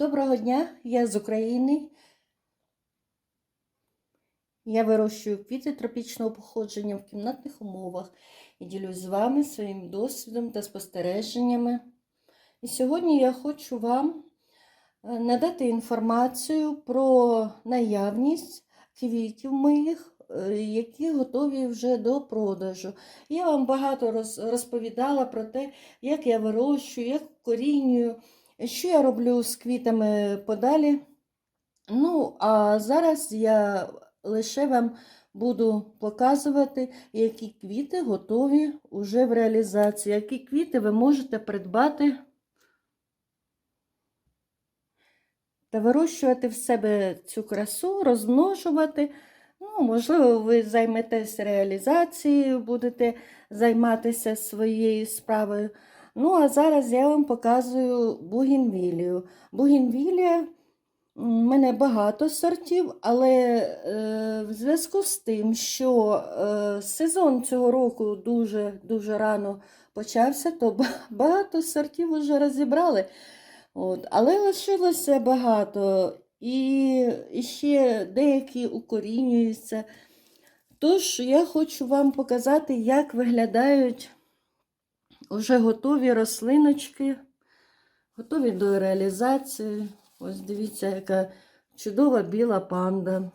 Доброго дня, я з України. Я вирощую квіти тропічного походження в кімнатних умовах і ділюсь з вами своїм досвідом та спостереженнями. І сьогодні я хочу вам е, надати інформацію про наявність квітів моїх, е, які готові вже до продажу. Я вам багато розповідала про те, як я вирощую, як корінюю. Що я роблю з квітами подалі? Ну, а зараз я лише вам буду показувати, які квіти готові уже в реалізації, які квіти ви можете придбати та вирощувати в себе цю красу, розмножувати. Ну, можливо, ви займетесь реалізацією, будете займатися своєю справою. Ну, а зараз я вам показую бугінвілію. Бугінвілія в мене багато сортів, але е, в зв'язку з тим, що е, сезон цього року дуже дуже рано почався, то багато сортів вже розібрали. От, але лишилося багато, і, і ще деякі укорінюються. Тож я хочу вам показати, як виглядають вже готові рослиночки, готові до реалізації. Ось дивіться, яка чудова біла панда.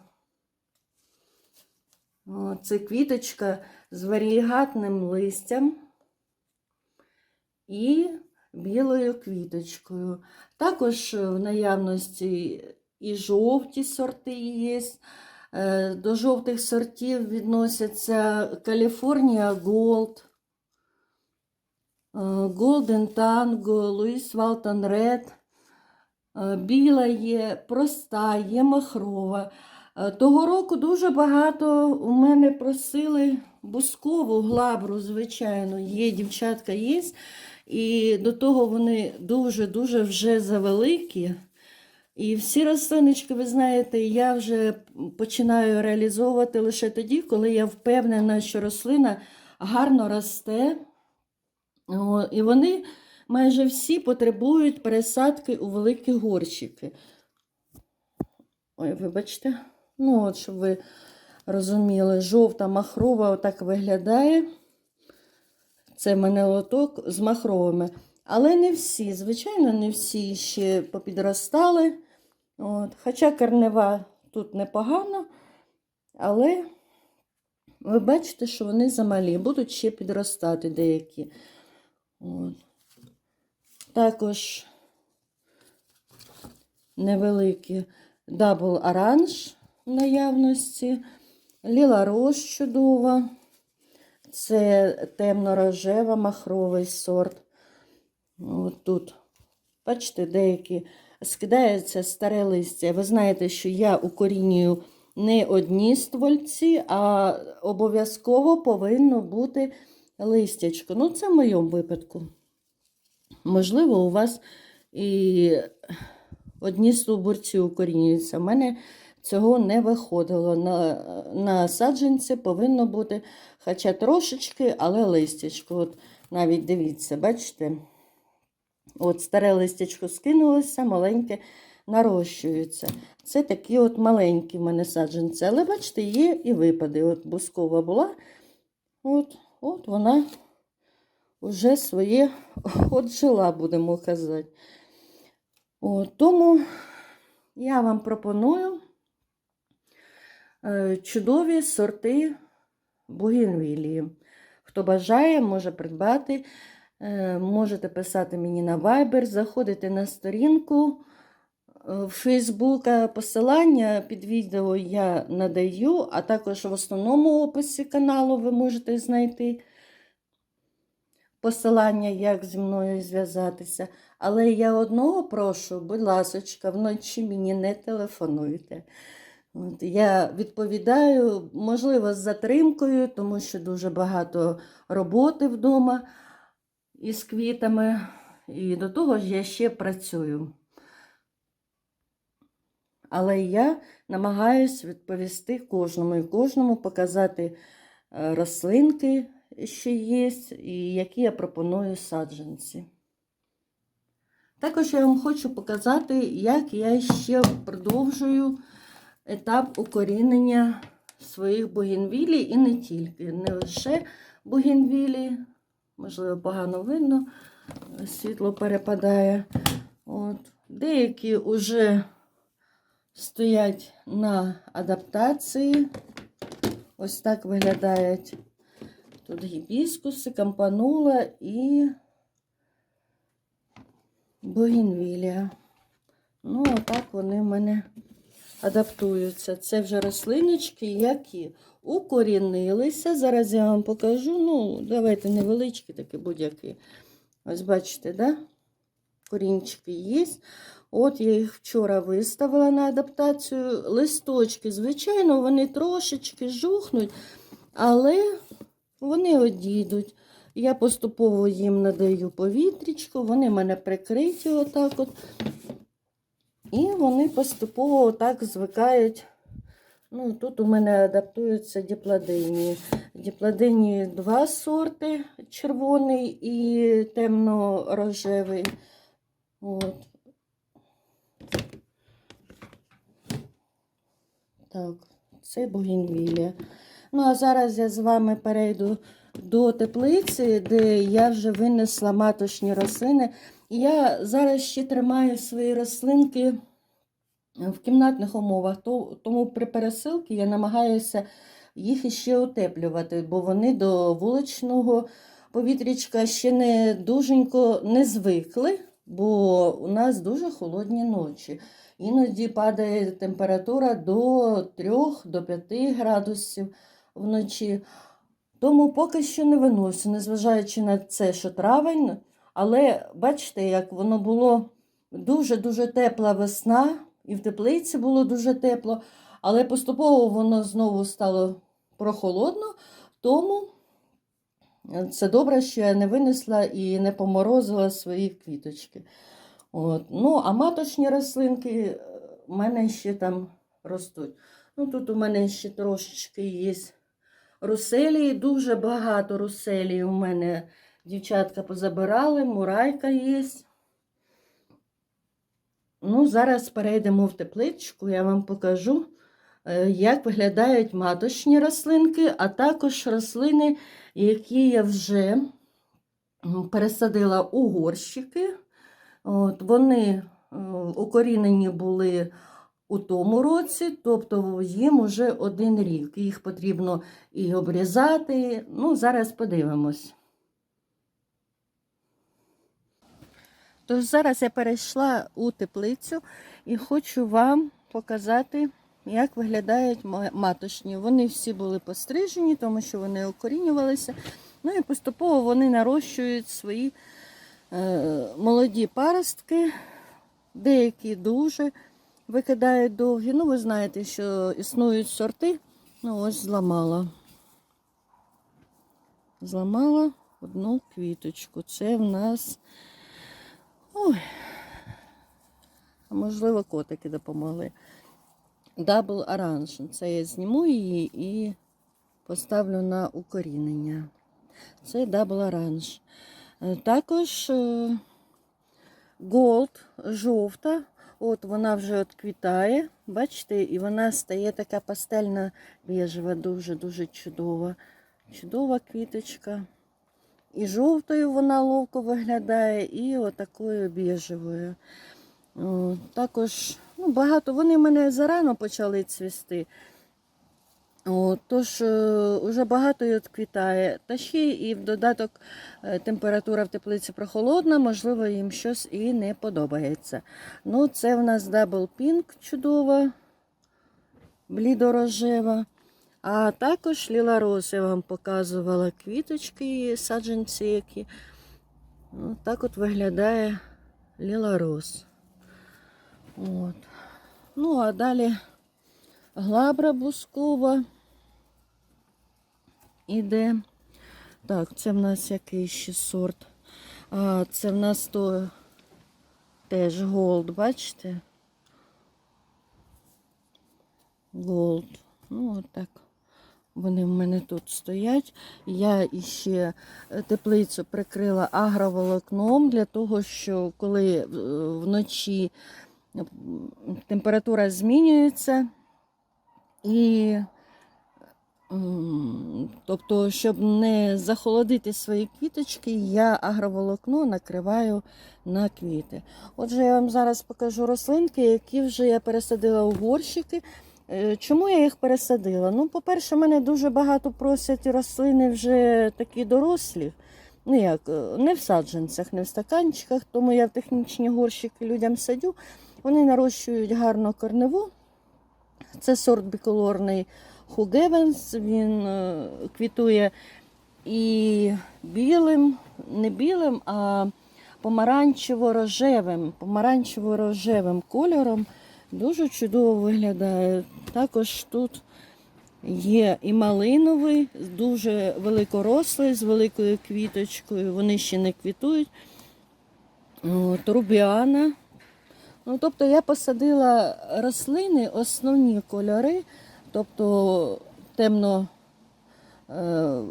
О, це квіточка з варігатним листям і білою квіточкою. Також в наявності і жовті сорти є. Е, До жовтих сортів відносяться Каліфорнія Голд, Golden Tango, Луїс Валтон Ред. Е, Біла є, проста, є махрова. Е, Того року дуже багато у мене просили бускову глабру, звичайно, є, дівчатка є. І до того вони дуже-дуже вже завеликі. І всі рослиночки, ви знаєте, я вже починаю реалізовувати лише тоді, коли я впевнена, що рослина гарно росте. І вони майже всі потребують пересадки у великі горщики. Ой, вибачте. Ну, от, щоб ви розуміли, жовта махрова отак виглядає. Це в мене лоток з махровими. Але не всі, звичайно, не всі ще попідростали. От. Хоча корнева тут непогано, але ви бачите, що вони замалі, будуть ще підростати деякі. От. Також невеликі дабл оранж в наявності, ліла роз чудова. Це темно-рожева махровий сорт. От тут, бачите, деякі скидається старе листя. Ви знаєте, що я укорінюю не одні ствольці, а обов'язково повинно бути листячко. Ну, це в моєму випадку. Можливо, у вас і одні стовбурці укорінюються. У мене цього не виходило. На, на саджанці повинно бути хоча трошечки, але листячко. От навіть дивіться, бачите? От старе листячко скинулося, маленьке нарощується. Це такі от маленькі в мене саджанці. Але бачите, є і випади. От бускова була. От, от вона вже своє отжила, будемо казати. От, тому я вам пропоную е, чудові сорти бугенвілії. Хто бажає, може придбати. Е, Можете писати мені на Viber, заходите на сторінку в Facebook. Посилання під відео я надаю, а також в основному описі каналу ви можете знайти посилання, як зі мною зв'язатися. Але я одного прошу, будь ласочка, вночі мені не телефонуйте. От, я відповідаю, можливо, з затримкою, тому що дуже багато роботи вдома із квітами. І до того ж я ще працюю. Але я намагаюся відповісти кожному і кожному показати е, рослинки, що є, і які я пропоную саджанці. Також я вам хочу показати, як я ще продовжую етап укорінення своїх бугенвілій і не тільки. Не лише бугенвілі, можливо, погано видно, світло перепадає. От. Деякі вже стоять на адаптації. Ось так виглядають тут гібіскуси, кампанула і бугенвілія. Ну, отак вони в мене адаптуються. Це вже рослиночки, які укорінилися. Зараз я вам покажу. Ну, давайте невеличкі, такі будь-які. Ось бачите, да? Корінчики є. От я їх вчора виставила на адаптацію. Листочки, звичайно, вони трошечки жухнуть, але вони одійдуть. Я поступово їм надаю повітрячко, вони в мене прикриті отак от. І вони поступово отак звикають. Ну, Тут у мене адаптуються діпладині. Діпладині два сорти: червоний і темно-рожевий. От. Так, це бугенвілія. Ну, а зараз я з вами перейду до теплиці, де я вже винесла маточні рослини. І я зараз ще тримаю свої рослинки в кімнатних умовах, тому при пересилці я намагаюся їх іще утеплювати, бо вони до вуличного повітрячка ще не дуженько не звикли, бо у нас дуже холодні ночі. Іноді падає температура до 3-5 градусів вночі. Тому поки що не виносю, незважаючи на це, що травень. Але бачите, як воно було дуже-дуже тепла весна, і в теплиці було дуже тепло, але поступово воно знову стало прохолодно, тому це добре, що я не винесла і не поморозила свої квіточки. От. Ну, а маточні рослинки е, в мене ще там ростуть. Ну, тут у мене ще трошечки є руселії, дуже багато руселії у мене дівчатка позабирали, мурайка є. Ну, зараз перейдемо в тепличку, я вам покажу, як виглядають маточні рослинки, а також рослини, які я вже пересадила у горщики. От, вони е, укорінені були у тому році, тобто їм уже один рік. Їх потрібно і обрізати. Ну, зараз подивимось. Тож зараз я перейшла у теплицю і хочу вам показати, як виглядають маточні. Вони всі були пострижені, тому що вони окорінювалися. Ну і поступово вони нарощують свої е, молоді паростки, деякі дуже викидають довгі. Ну, ви знаєте, що існують сорти. Ну, ось зламала. Зламала одну квіточку. Це в нас. Ой. Можливо, котики допомогли. Дабл оранж. Це я зніму її і поставлю на укорінення. Це дабл оранж. Е, Також голд жовта. От вона вже відквітає. Бачите, і вона стає така пастельна біжева, дуже-дуже чудова. Чудова квіточка. І жовтою вона ловко виглядає, і отакою біжевою. Також ну, багато. Вони в мене зарано почали цвісти. О, тож е, вже багато і відквітає. Та ще і в додаток е, температура в теплиці прохолодна, можливо, їм щось і не подобається. Ну, це в нас Double Pink чудова, блідорожева. А також Ліла Роз, я вам показувала квіточки, саджанці, які. Ну, так от виглядає Ліла Роз. От. Ну, а далі глабра бускова іде. Так, це в нас який ще сорт. А, це в нас то теж голд, бачите? Голд. Ну, отак Вони в мене тут стоять. Я іще е, теплицю прикрила агроволокном для того, що коли е, вночі температура змінюється, і тобто, щоб не захолодити свої квіточки, я агроволокно накриваю на квіти. Отже, я вам зараз покажу рослинки, які вже я пересадила у горщики. Е, Чому я їх пересадила? Ну, по-перше, мене дуже багато просять рослини вже такі дорослі. Ну як, е, не в саджанцях, не в стаканчиках, тому я в технічні горщики людям садю. Вони нарощують гарно корневу. Це сорт біколорний Хугевенс. Він е, квітує і білим, не білим, а помаранчево-рожевим, помаранчево-рожевим кольором. Дуже чудово виглядає. Також тут є і малиновий, дуже великорослий, з великою квіточкою. Вони ще не квітують. От, рубіана. Ну, тобто я посадила рослини, основні кольори, тобто темно, е,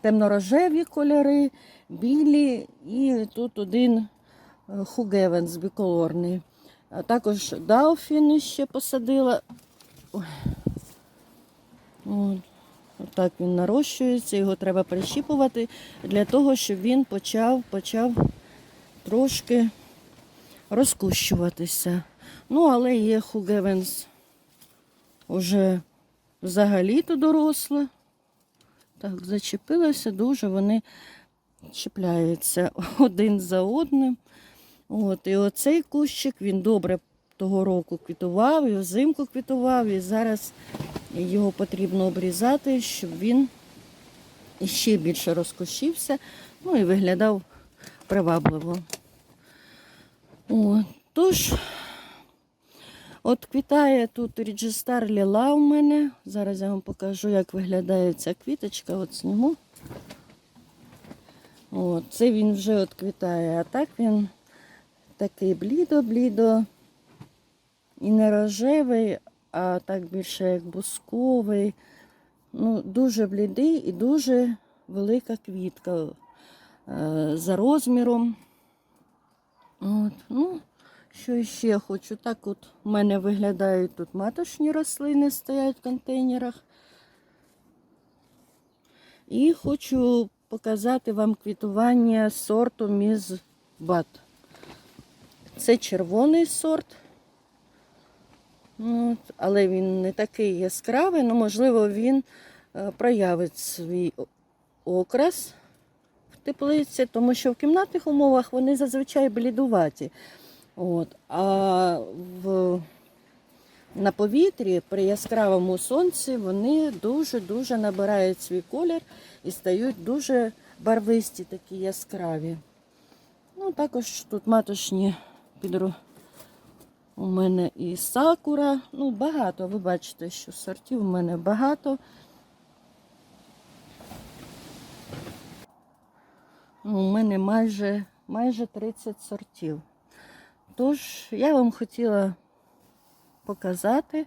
темно-рожеві кольори, білі і тут один е, хугевенс біколорний. А також Дауфін ще посадила. Ой. От. Отак він нарощується, його треба прищіпувати для того, щоб він почав, почав трошки розкущуватися. Ну, але є Хугевенс уже взагалі-то доросла. Так, зачепилася дуже, вони чіпляються один за одним. От, і оцей кущик він добре того року квітував, і взимку квітував, і зараз його потрібно обрізати, щоб він ще більше розкущився, ну і виглядав привабливо. От, тож, от квітає тут Ріджестар Ліла у мене. Зараз я вам покажу, як виглядає ця квіточка. От зніму. От, це він вже от квітає, а так він такий блідо-блідо і не рожевий, а так більше як бусковий. Ну, дуже блідий і дуже велика квітка е, за розміром. От, ну, що ще хочу? Так от у мене виглядають тут маточні рослини, стоять в контейнерах. І хочу показати вам квітування сорту Міз Бат. Це червоний сорт. От, але він не такий яскравий, ну, можливо, він е, проявить свій окрас теплиці, тому що в кімнатних умовах вони зазвичай блідуваті. От, а в, на повітрі при яскравому сонці вони дуже-дуже набирають свій колір і стають дуже барвисті, такі яскраві. Ну, також тут маточні підру. У мене і сакура. Ну, багато. Ви бачите, що сортів у мене багато. У мене майже, майже 30 сортів. Тож, я вам хотіла показати,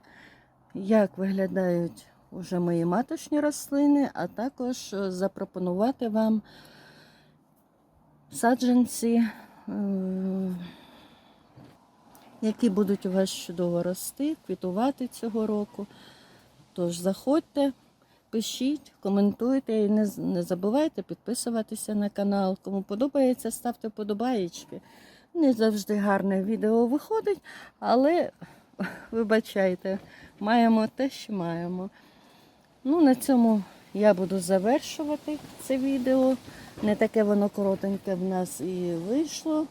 як виглядають уже мої маточні рослини, а також е, запропонувати вам саджанці. е, які будуть у вас чудово рости, квітувати цього року. Тож заходьте, пишіть, коментуйте і не, не забувайте підписуватися на канал. Кому подобається, ставте вподобаєчки. Не завжди гарне відео виходить, але вибачайте, маємо те, що маємо. Ну, на цьому я буду завершувати це відео. Не таке воно коротеньке в нас і вийшло.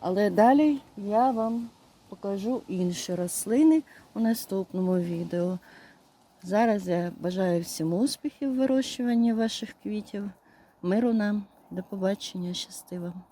Але далі я вам покажу інші рослини у наступному відео. Зараз я бажаю всім успіхів в вирощуванні ваших квітів. Миру нам, до побачення, щасти вам!